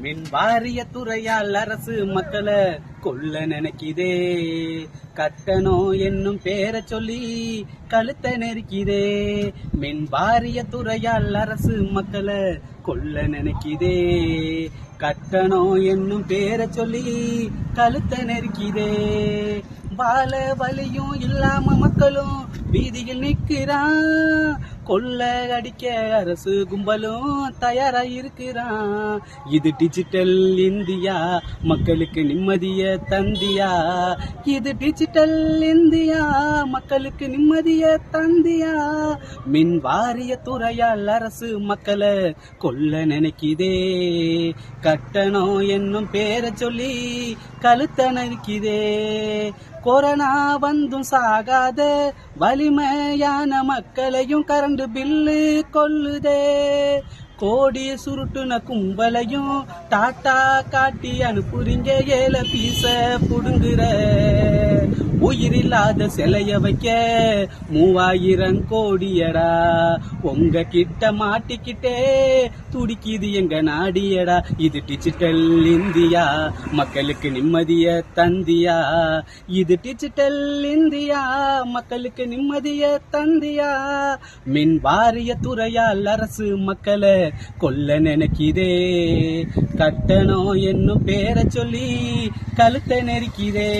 மின் வாரிய துறையால் அரசு மக்களை கொல்ல நினைக்குதே. கட்டணம் என்னும் பேரை சொல்லி கழுத்த நெருக்கிதே. மின் வாரிய துறையால் அரசு மக்களை கொல்ல நினைக்குதே. கட்டணம் என்னும் பேரை சொல்லி கழுத்த நெருக்கிதே. பால வலியும் இல்லாம மக்களும் வீதியில் நிற்கிறான். கொள்ள அடிக்க அரசு கும்பலும் தயாரா இருக்கிறான். இது டிஜிட்டல் இந்தியா மக்களுக்கு நிம்மதிய தந்தியா. இது டிஜிட்டல் இந்தியா மக்களுக்கு நிம்மதிய தந்தியா. மின் வாரிய துறையால் அரசு மக்களை கொல்ல நினைக்குதே. கட்டணம் என்னும் பேரை சொல்லி கழுத்த நறுக்குதே கொரோனா வந்தும் சாகாத. வலிமையான மக்களையும் கரண்ட் பில்லு கொல்லுதே கோடி சுருட்டுன கும்பலையும் டாட்டா காட்டி அனுப்புறீங்க ஏல பீச புடுங்குற. உயிரில்லாத சிலைய வைக்க மூவாயிரம் கோடியடா. உங்க கிட்ட மாட்டிக்கிட்டே துடிக்குது எங்க நாடியடா. இது டிஜிட்டல் இந்தியா மக்களுக்கு நிம்மதிய தந்தியா. இது டிஜிட்டல் இந்தியா மக்களுக்கு நிம்மதிய தந்தியா. மின் வாரிய துறையால் அரசு மக்களை கொல்ல நினைக்கிதே. கட்டணம் என்னும் பேரை சொல்லி கழுத்தை நெருக்கிதே.